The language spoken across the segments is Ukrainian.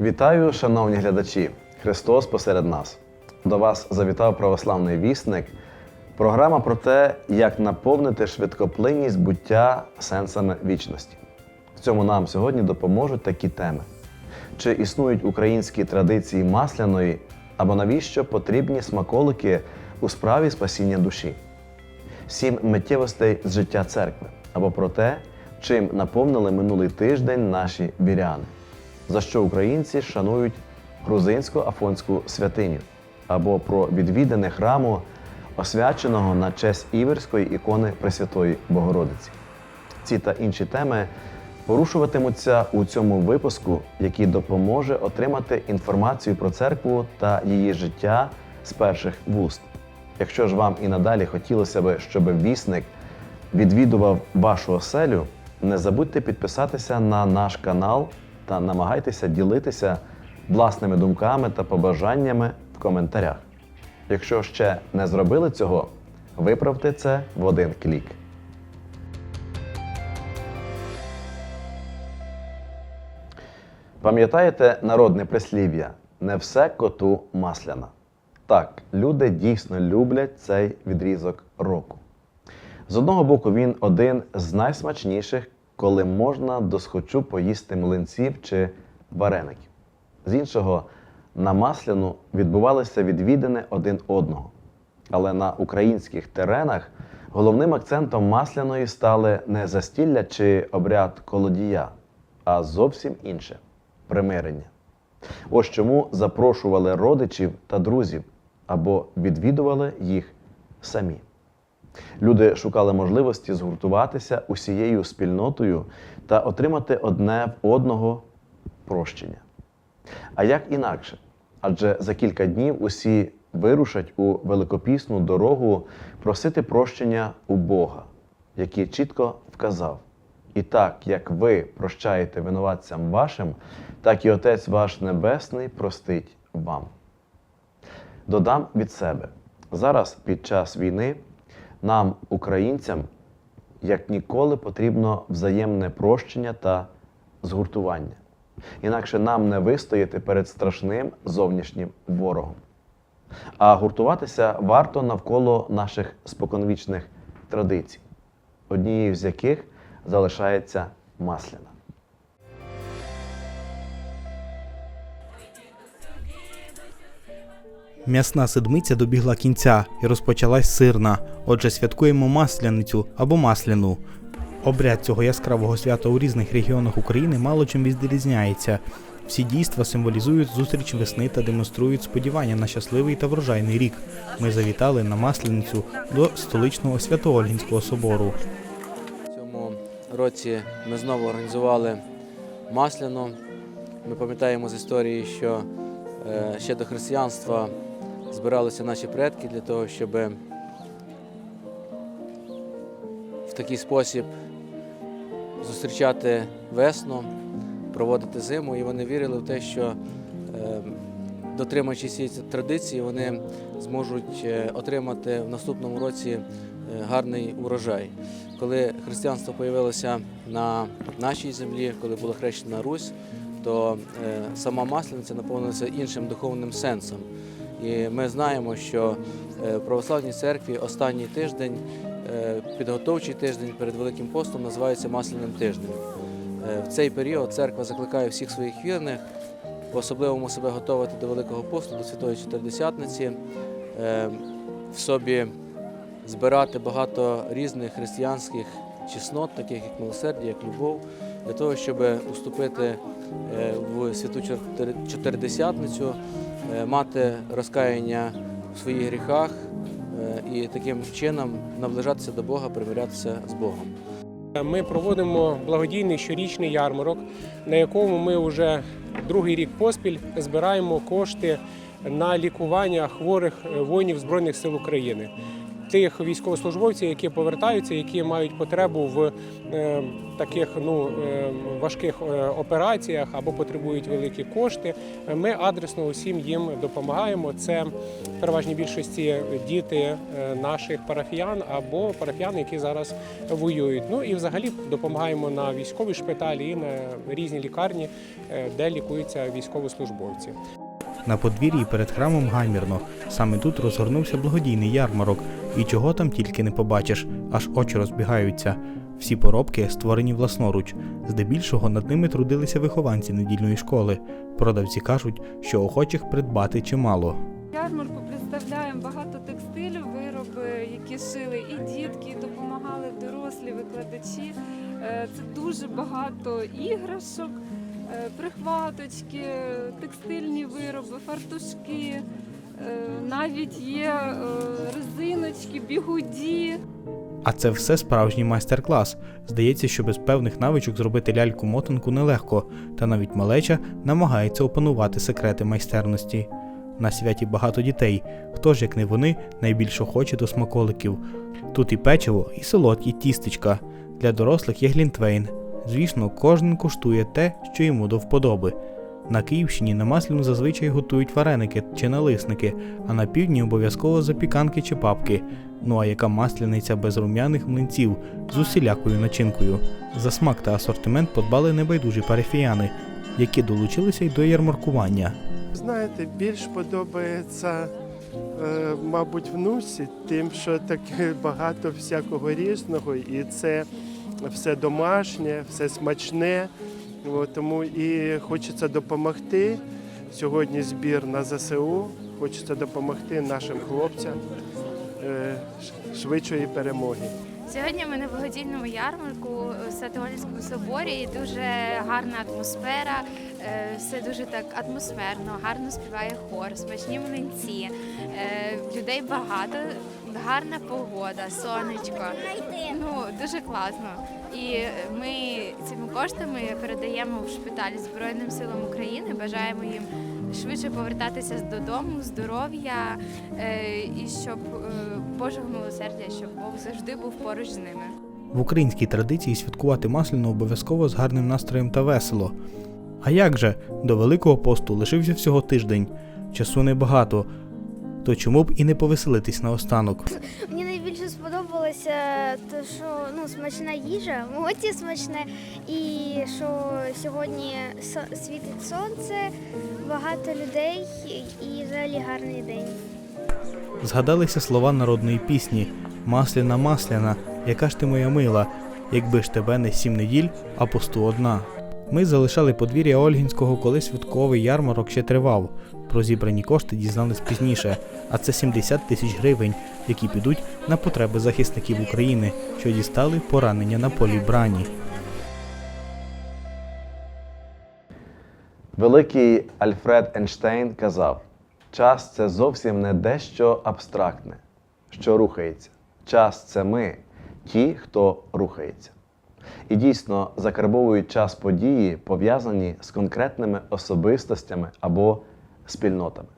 Вітаю, шановні глядачі! Христос посеред нас. До вас завітав православний вісник. Програма про те, як наповнити швидкоплинність буття сенсами вічності. В цьому нам сьогодні допоможуть такі теми: чи існують українські традиції масляної, або навіщо потрібні смаколики у справі спасіння душі? Сім миттєвостей з життя церкви або про те, чим наповнили минулий тиждень наші віряни, за що українці шанують грузинсько-афонську святиню, або про відвідане храму, освяченого на честь іверської ікони Пресвятої Богородиці. Ці та інші теми порушуватимуться у цьому випуску, який допоможе отримати інформацію про церкву та її життя з перших вуст. Якщо ж вам і надалі хотілося б, щоб вісник відвідував вашу оселю, не забудьте підписатися на наш канал та намагайтеся ділитися власними думками та побажаннями в коментарях. Якщо ще не зробили цього, виправте це в один клік. Пам'ятаєте народне прислів'я не все коту масляна. Так, люди дійсно люблять цей відрізок року. З одного боку, він один з найсмачніших, коли можна досхочу поїсти млинців чи вареників. З іншого, на масляну відбувалися відвідини один одного. Але на українських теренах головним акцентом масляної стали не застілля чи обряд колодія, а зовсім інше примирення. Ось чому запрошували родичів та друзів або відвідували їх самі. Люди шукали можливості згуртуватися усією спільнотою та отримати одне в одного прощення. А як інакше? Адже за кілька днів усі вирушать у великопісну дорогу просити прощення у Бога, який чітко вказав: І так, як ви прощаєте винуватцям вашим, так і Отець ваш Небесний простить вам. Додам від себе: зараз під час війни нам, українцям, як ніколи потрібно взаємне прощення та згуртування. Інакше нам не вистояти перед страшним зовнішнім ворогом. А гуртуватися варто навколо наших споконвічних традицій, однією з яких залишається масляна. М'ясна седмиця добігла кінця і розпочалась сирна. Отже, святкуємо масляницю або масляну. Обряд цього яскравого свята у різних регіонах України мало чим відрізняється. Всі дійства символізують зустріч весни та демонструють сподівання на щасливий та врожайний рік. Ми завітали на масляницю до столичного Свято-Ольгінського собору. В цьому році ми знову організували масляну. Ми пам'ятаємо з історії, що е, ще до християнства збиралися наші предки для того, щоб в такий спосіб зустрічати весну, проводити зиму. І вони вірили в те, що е, дотримуючись цієї традиції, вони зможуть е, отримати в наступному році е, гарний урожай. Коли християнство появилося на нашій землі, коли була хрещена Русь, то е, сама маслениця наповнилася іншим духовним сенсом. І ми знаємо, що е, в православній церкві останній тиждень, е, підготовчий тиждень перед Великим постом, називається масляним тижнем. Е, В цей період церква закликає всіх своїх вірних по-особливому себе готувати до Великого посту, до Святої Чотиридесятниці, в собі збирати багато різних християнських чеснот, таких як милосердя, як любов, для того, щоб уступити в святу Чотири- Чотиридесятницю, мати розкаяння в своїх гріхах е, і таким чином наближатися до Бога, примирятися з Богом. Ми проводимо благодійний щорічний ярмарок, на якому ми вже другий рік поспіль збираємо кошти на лікування хворих е, воїнів Збройних сил України. Тих військовослужбовців, які повертаються, які мають потребу в е, таких ну е, важких е, операціях або потребують великі кошти. Ми адресно усім їм допомагаємо. Це в переважній більшості діти наших парафіян або парафіян, які зараз воюють. Ну і взагалі допомагаємо на військові шпиталі і на різні лікарні, де лікуються військовослужбовці. На подвір'ї перед храмом гамірно. Саме тут розгорнувся благодійний ярмарок, і чого там тільки не побачиш, аж очі розбігаються. Всі поробки створені власноруч. Здебільшого над ними трудилися вихованці недільної школи. Продавці кажуть, що охочих придбати чимало. ярмарку представляємо багато текстилю, вироби, які шили і дітки, і допомагали дорослі викладачі. Е, Це дуже багато іграшок, прихваточки, текстильні вироби, фартушки. е, Навіть є е, резиночки, бігуді. А це все справжній майстер-клас. Здається, що без певних навичок зробити ляльку-мотанку нелегко, та навіть малеча намагається опанувати секрети майстерності. На святі багато дітей. Хто ж, як не вони, найбільше хоче до смаколиків. Тут і печиво, і солодкі тістечка. Для дорослих є глінтвейн. Звісно, кожен куштує те, що йому до вподоби. На Київщині на масляну зазвичай готують вареники чи налисники, а на півдні обов'язково запіканки чи папки. Ну а яка масляниця без рум'яних млинців з усілякою начинкою? За смак та асортимент подбали небайдужі парафіяни, які долучилися й до ярмаркування. Знаєте, більш подобається, е, мабуть, внусі, тим, що таке багато всякого різного, і це все домашнє, все смачне. От, тому і хочеться допомогти. Сьогодні збір на ЗСУ. Хочеться допомогти нашим хлопцям е, швидшої перемоги. Сьогодні ми на благодійному ярмарку в Свято-Ольському соборі. і Дуже гарна атмосфера, е, все дуже так атмосферно, гарно співає хор, смачні млинці, е, людей багато, гарна погода, сонечко. Ну дуже класно. І ми цими коштами передаємо в шпиталь Збройним силам України. Бажаємо їм швидше повертатися додому, здоров'я е, і щоб е, Божого милосердя, щоб Бог завжди був поруч з ними. В українській традиції святкувати масляну обов'язково з гарним настроєм та весело. А як же, до Великого посту лишився всього тиждень, часу небагато, то чому б і не повеселитись наостанок? Мені найбільше сподобалося те, що ну, смачна їжа, моті смачне, і що сьогодні світить сонце, багато людей і взагалі гарний день. Згадалися слова народної пісні Масляна, масляна, яка ж ти моя мила, якби ж тебе не сім неділь, а посту одна. Ми залишали подвір'я Ольгінського, коли святковий ярмарок ще тривав. Про зібрані кошти дізнались пізніше, а це 70 тисяч гривень, які підуть на потреби захисників України, що дістали поранення на полі брані. Великий Альфред Ейнштейн казав: час це зовсім не дещо абстрактне, що рухається. Час це ми, ті, хто рухається. І дійсно закарбовують час події, пов'язані з конкретними особистостями або спільнотами.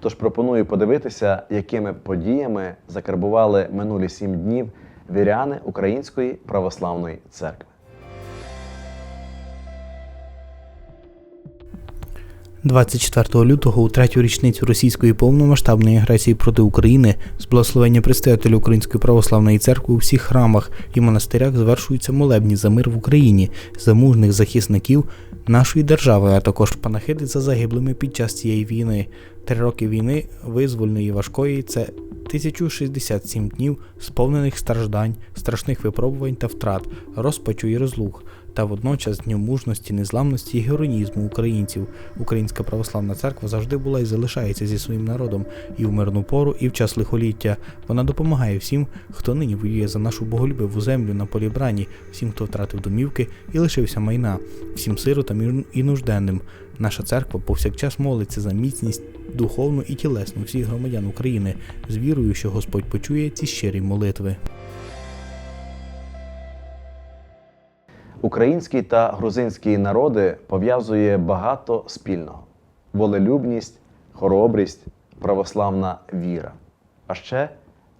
Тож пропоную подивитися, якими подіями закарбували минулі сім днів віряни Української православної церкви. 24 лютого, у третю річницю російської повномасштабної агресії проти України, з благословення представителя Української православної церкви у всіх храмах і монастирях звершуються молебні за мир в Україні, за мужних захисників нашої держави, а також панахиди за загиблими під час цієї війни. Три роки війни визвольної важкої це 1067 днів сповнених страждань, страшних випробувань та втрат, розпачу і розлук, та водночас днем мужності, незламності і героїзму українців. Українська православна церква завжди була і залишається зі своїм народом і в мирну пору, і в час лихоліття. Вона допомагає всім, хто нині воює за нашу боголюбиву землю на полі брані, всім, хто втратив домівки і лишився майна, всім сиротам і- нужденним. Наша церква повсякчас молиться за міцність духовну і тілесну всіх громадян України з вірою, що Господь почує ці щирі молитви. Український та грузинський народи пов'язує багато спільного: волелюбність, хоробрість, православна віра, а ще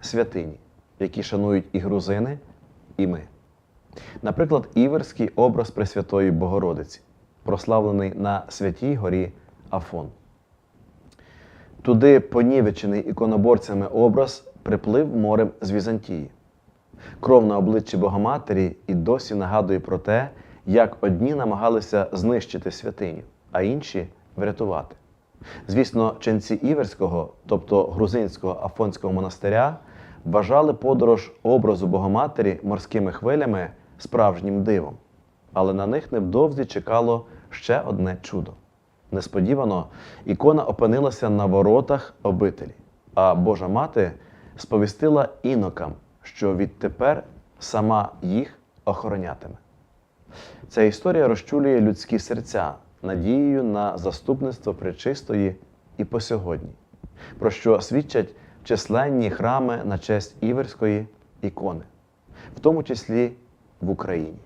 святині. які шанують і грузини, і ми. Наприклад, іверський образ Пресвятої Богородиці, прославлений на святій горі Афон. Туди понівечений іконоборцями образ приплив морем з Візантії. Кров на обличчі Богоматері і досі нагадує про те, як одні намагалися знищити святиню, а інші врятувати. Звісно, ченці Іверського, тобто грузинського Афонського монастиря, вважали подорож образу Богоматері морськими хвилями справжнім дивом. Але на них невдовзі чекало ще одне чудо. Несподівано ікона опинилася на воротах обителі, а Божа мати сповістила інокам, що відтепер сама їх охоронятиме. Ця історія розчулює людські серця надією на заступництво пречистої і по сьогодні, про що свідчать численні храми на честь іверської ікони, в тому числі в Україні.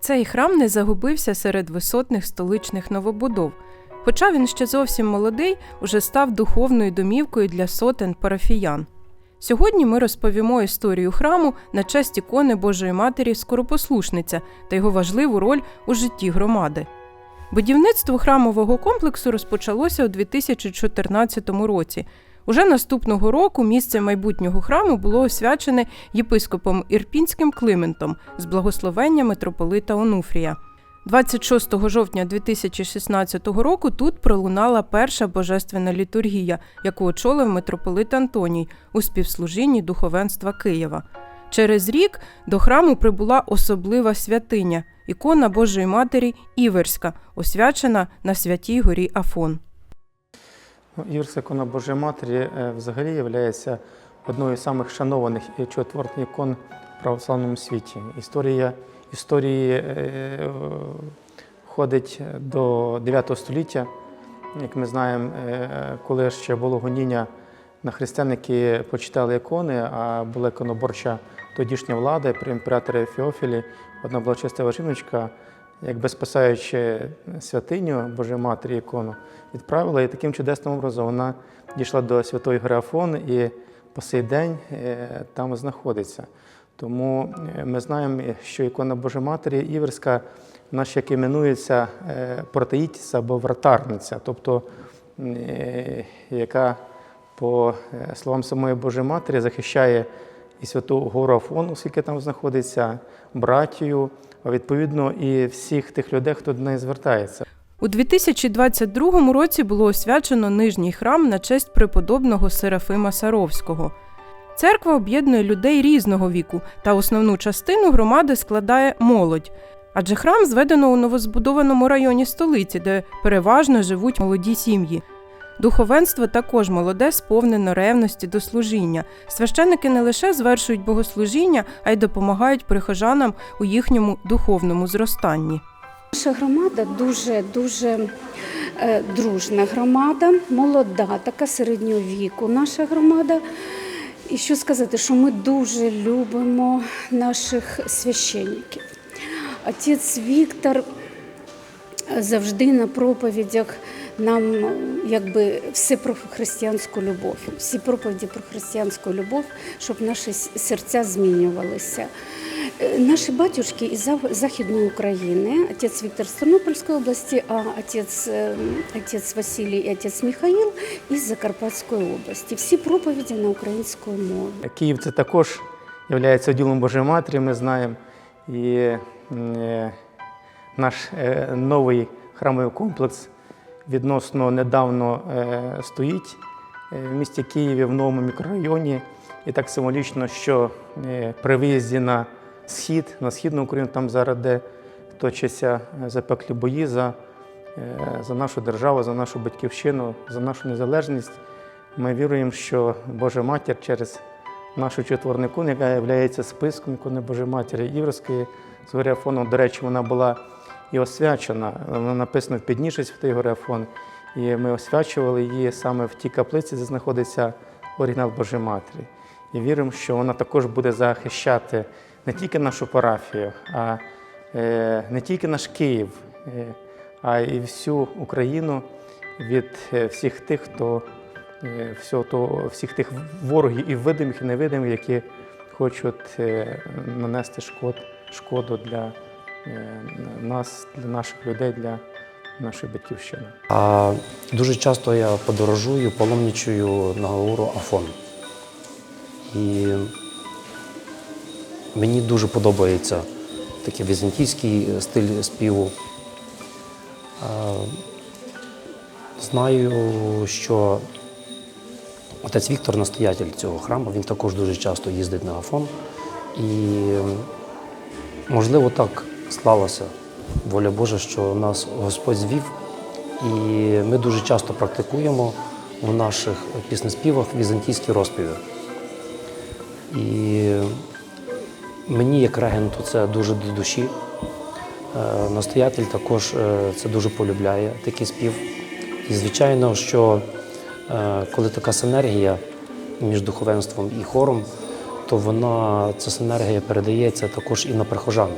Цей храм не загубився серед висотних столичних новобудов. Хоча він ще зовсім молодий, уже став духовною домівкою для сотень парафіян. Сьогодні ми розповімо історію храму на честь ікони Божої Матері Скоропослушниця та його важливу роль у житті громади. Будівництво храмового комплексу розпочалося у 2014 році. Уже наступного року місце майбутнього храму було освячене єпископом Ірпінським Климентом з благословення митрополита Онуфрія. 26 жовтня 2016 року тут пролунала перша божественна літургія, яку очолив митрополит Антоній у співслужінні духовенства Києва. Через рік до храму прибула особлива святиня ікона Божої Матері Іверська, освячена на святій горі Афон. Ну, Іверська ікона Божої Матері е, взагалі є одною з самих шанованих і чудотворних ікон православному світі. Історія історії е, входить до 9 століття. Як ми знаємо, е, коли ще було гоніння на християн, почитали ікони, а була іконоборча тодішня влада при імператорі Феофілі, одна благочестива жіночка, якби спасаючи святиню Божої Матері ікону, відправила і таким чудесним образом вона дійшла до Святої Гори і по сей день е, там знаходиться. Тому е, ми знаємо, що ікона Божої Матері Іверська, вона ще іменується е, протаїтіса або вратарниця, тобто е, яка, по е, словам самої Божої Матері, захищає і святу гору Афон, оскільки там знаходиться, братію, а відповідно і всіх тих людей, хто до неї звертається. У 2022 році було освячено нижній храм на честь преподобного Серафима Саровського. Церква об'єднує людей різного віку, та основну частину громади складає молодь. Адже храм зведено у новозбудованому районі столиці, де переважно живуть молоді сім'ї. Духовенство також молоде, сповнено ревності до служіння. Священники не лише звершують богослужіння, а й допомагають прихожанам у їхньому духовному зростанні. Наша громада дуже дуже е, дружна громада, молода, така середнього віку. Наша громада. І що сказати, що ми дуже любимо наших священників. Отець Віктор завжди на проповідях нам якби все про християнську любов, всі проповіді про християнську любов, щоб наші серця змінювалися. Е, Наші батюшки із Західної України, отець Віктор з Тернопільської області, а отець, е, отець Василій і отець Михаїл із Закарпатської області. Всі проповіді на української мові. Київ це також є ділом Божої Матері, ми знаємо. І е, наш новий храмовий комплекс відносно недавно стоїть в місті Києві в новому мікрорайоні. І так символічно, що при виїзді на схід, на східну Україну, там зараз де точаться е, запеклі бої за, е, за нашу державу, за нашу батьківщину, за нашу незалежність. Ми віруємо, що Божа Матір через нашу чотворну ікону, яка є списком ікони Божої Матері Іверської з гори Афону. До речі, вона була і освячена. Вона написана в підніжжі Святої гори Афон. І ми освячували її саме в тій каплиці, де знаходиться оригінал Божої Матері. І віримо, що вона також буде захищати не тільки нашу парафію, а е, не тільки наш Київ, е, а і всю Україну від е, всіх тих, хто всього того, всіх тих ворогів і видимих, і невидимих, які хочуть нанести шкод, шкоду для нас, для наших людей, для нашої батьківщини. А дуже часто я подорожую, паломничаю на гору Афон. І мені дуже подобається такий візантійський стиль співу. Знаю, що отець Віктор, настоятель цього храму, він також дуже часто їздить на Афон. І можливо так склалося воля Божа, що нас Господь звів, і ми дуже часто практикуємо в наших піснеспівах візантійські розпіви. І мені, як регенту, це дуже до душі. Е, Настоятель також е, це дуже полюбляє, такий спів. І звичайно, що е, коли така синергія між духовенством і хором, то вона, ця синергія передається також і на прихожан,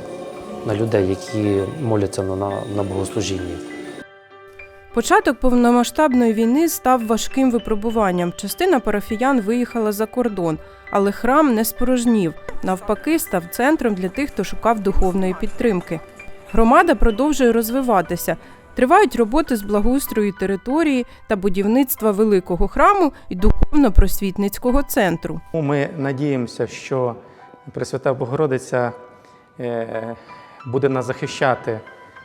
на людей, які моляться на, на, на богослужінні. Початок повномасштабної війни став важким випробуванням. Частина парафіян виїхала за кордон, але храм не спорожнів. Навпаки, став центром для тих, хто шукав духовної підтримки. Громада продовжує розвиватися. Тривають роботи з благоустрою території та будівництва великого храму і духовно-просвітницького центру. Ну, Ми надіємося, що Пресвята Богородиця е, буде нас захищати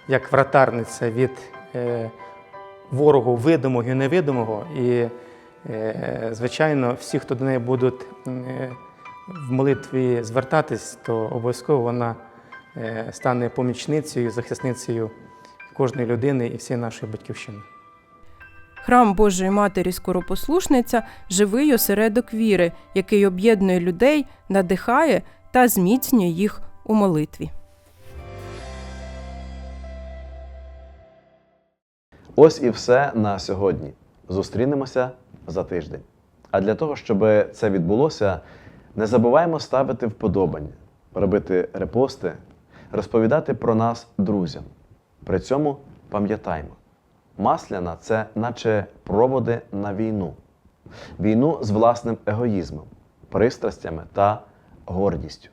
як вратарниця від е, ворогу видимого і невидимого. І, е, звичайно, всі, хто до неї будуть е, в молитві звертатись, то обов'язково вона е, стане помічницею, захисницею кожної людини і всієї нашої батьківщини. Храм Божої Матері Скоропослушниця живий осередок віри, який об'єднує людей, надихає та зміцнює їх у молитві. Ось і все на сьогодні. Зустрінемося за тиждень. А для того, щоб це відбулося, не забуваємо ставити вподобання, робити репости, розповідати про нас друзям. При цьому пам'ятаймо, масляна це наче проводи на війну, війну з власним егоїзмом, пристрастями та гордістю.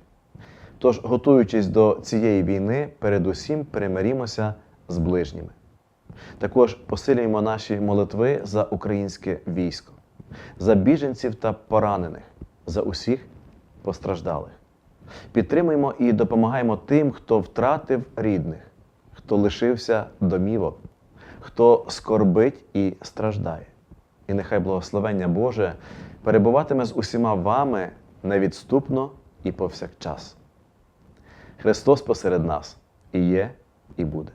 Тож, готуючись до цієї війни, передусім примирімося з ближніми. Також посилюємо наші молитви за українське військо, за біженців та поранених, за усіх постраждалих. Підтримуємо і допомагаємо тим, хто втратив рідних, хто лишився домівок, хто скорбить і страждає. І нехай благословення Боже перебуватиме з усіма вами невідступно і повсякчас. Христос посеред нас і є, і буде.